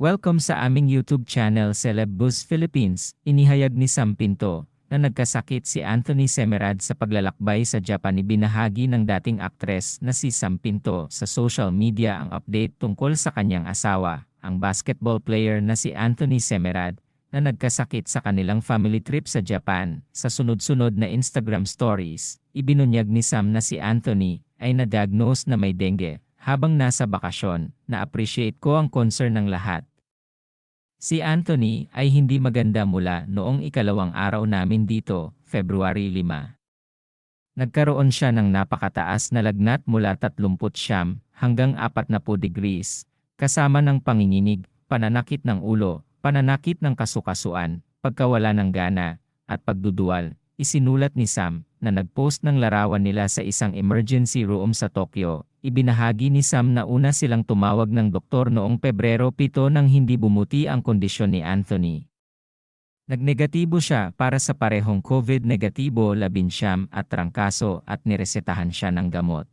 Welcome sa aming YouTube channel Celeb Buzz Philippines. Inihayag ni Sam Pinto na nagkasakit si Anthony Semerad sa paglalakbay sa Japan ibinahagi ng dating aktres na si Sam Pinto sa social media ang update tungkol sa kanyang asawa, ang basketball player na si Anthony Semerad, na nagkasakit sa kanilang family trip sa Japan. Sa sunod-sunod na Instagram stories, ibinunyag ni Sam na si Anthony ay na-diagnose na may dengue habang nasa bakasyon. Na-appreciate ko ang concern ng lahat. Si Anthony ay hindi maganda mula noong ikalawang araw namin dito, February 5. Nagkaroon siya ng napakataas na lagnat mula 30 siyam hanggang 40 degrees, kasama ng panginginig, pananakit ng ulo, pananakit ng kasukasuan, pagkawala ng gana, at pagduduwal. Isinulat ni Sam na nagpost ng larawan nila sa isang emergency room sa Tokyo. Ibinahagi ni Sam na una silang tumawag ng doktor noong Pebrero 7 nang hindi bumuti ang kondisyon ni Anthony. Nagnegatibo siya para sa parehong COVID negatibo labinsyam at trangkaso at niresetahan siya ng gamot.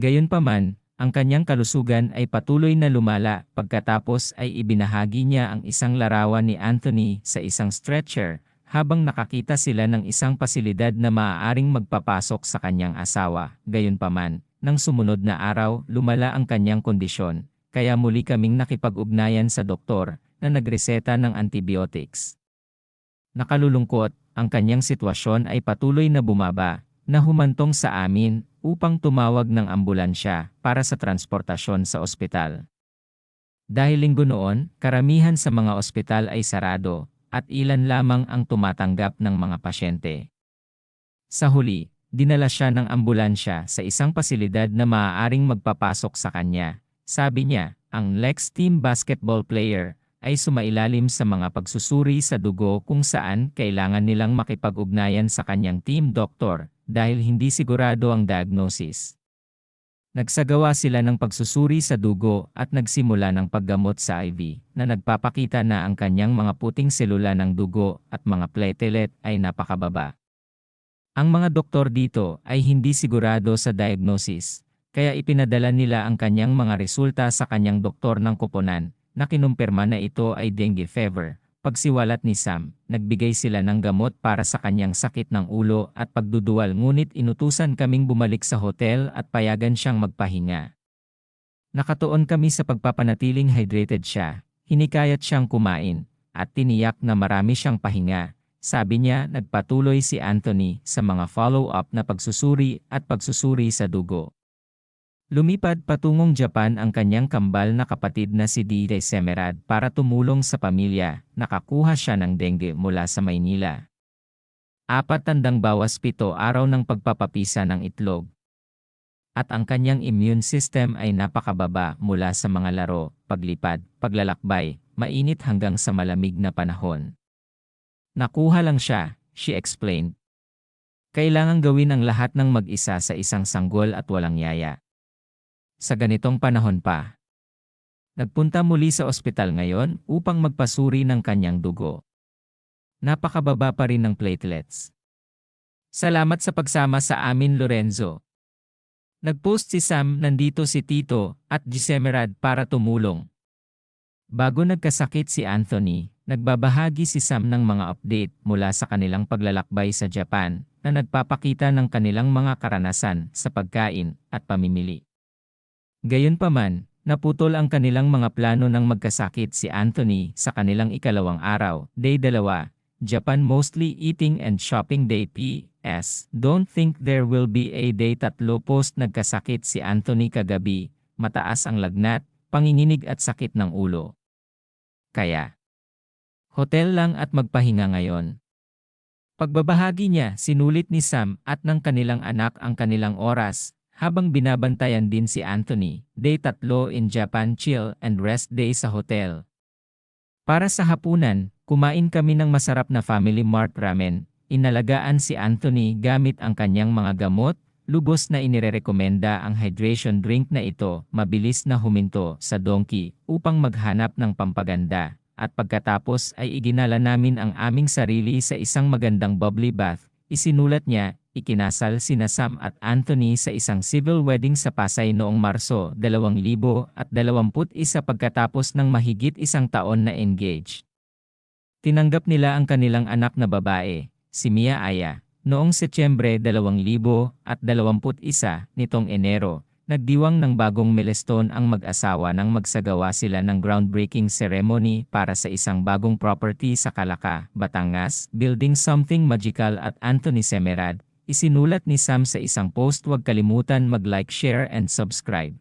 Gayunpaman, ang kanyang kalusugan ay patuloy na lumala pagkatapos ay ibinahagi niya ang isang larawan ni Anthony sa isang stretcher habang nakakita sila ng isang pasilidad na maaaring magpapasok sa kanyang asawa. Gayunpaman, nang sumunod na araw, lumala ang kanyang kondisyon, kaya muli kaming nakipag-ugnayan sa doktor na nagreseta ng antibiotics. Nakalulungkot, ang kanyang sitwasyon ay patuloy na bumaba, na humantong sa amin upang tumawag ng ambulansya para sa transportasyon sa ospital. Dahil linggo noon, karamihan sa mga ospital ay sarado, at ilan lamang ang tumatanggap ng mga pasyente. Sa huli, dinala siya ng ambulansya sa isang pasilidad na maaaring magpapasok sa kanya. Sabi niya, ang Lex Team basketball player ay sumailalim sa mga pagsusuri sa dugo kung saan kailangan nilang makipag-ugnayan sa kanyang team doctor dahil hindi sigurado ang diagnosis. Nagsagawa sila ng pagsusuri sa dugo at nagsimula ng paggamot sa IV na nagpapakita na ang kanyang mga puting selula ng dugo at mga platelet ay napakababa. Ang mga doktor dito ay hindi sigurado sa diagnosis, kaya ipinadala nila ang kanyang mga resulta sa kanyang doktor ng koponan na kinumpirma na ito ay dengue fever. Pagsiwalat ni Sam, nagbigay sila ng gamot para sa kanyang sakit ng ulo at pagduduwal ngunit inutusan kaming bumalik sa hotel at payagan siyang magpahinga. Nakatuon kami sa pagpapanatiling hydrated siya, hinikayat siyang kumain, at tiniyak na marami siyang pahinga. Sabi niya nagpatuloy si Anthony sa mga follow-up na pagsusuri at pagsusuri sa dugo. Lumipad patungong Japan ang kanyang kambal na kapatid na si Dide Semerad para tumulong sa pamilya. Nakakuha siya ng dengue mula sa Maynila. Apat tandang bawas pito araw ng pagpapapisa ng itlog. At ang kanyang immune system ay napakababa mula sa mga laro, paglipad, paglalakbay, mainit hanggang sa malamig na panahon. Nakuha lang siya, she explained. Kailangang gawin ang lahat ng mag-isa sa isang sanggol at walang yaya sa ganitong panahon pa. Nagpunta muli sa ospital ngayon upang magpasuri ng kanyang dugo. Napakababa pa rin ng platelets. Salamat sa pagsama sa amin Lorenzo. Nagpost si Sam nandito si Tito at Gisemerad para tumulong. Bago nagkasakit si Anthony, nagbabahagi si Sam ng mga update mula sa kanilang paglalakbay sa Japan na nagpapakita ng kanilang mga karanasan sa pagkain at pamimili. Gayunpaman, naputol ang kanilang mga plano ng magkasakit si Anthony sa kanilang ikalawang araw, day dalawa, Japan Mostly Eating and Shopping Day PS. Don't think there will be a day tatlo post nagkasakit si Anthony kagabi, mataas ang lagnat, panginginig at sakit ng ulo. Kaya, hotel lang at magpahinga ngayon. Pagbabahagi niya, sinulit ni Sam at ng kanilang anak ang kanilang oras, habang binabantayan din si Anthony, day tatlo in Japan chill and rest day sa hotel. Para sa hapunan, kumain kami ng masarap na family mart ramen. Inalagaan si Anthony gamit ang kanyang mga gamot, lubos na inirerekomenda ang hydration drink na ito, mabilis na huminto sa donkey upang maghanap ng pampaganda. At pagkatapos ay iginala namin ang aming sarili sa isang magandang bubbly bath. Isinulat niya, ikinasal sina Sam at Anthony sa isang civil wedding sa Pasay noong Marso 2021 pagkatapos ng mahigit isang taon na engaged. Tinanggap nila ang kanilang anak na babae, si Mia Aya, noong Setyembre 2021 nitong Enero. Nagdiwang ng bagong milestone ang mag-asawa nang magsagawa sila ng groundbreaking ceremony para sa isang bagong property sa Calaca, Batangas, Building Something Magical at Anthony Semerad, Isinulat ni Sam sa isang post huwag kalimutan mag-like, share and subscribe.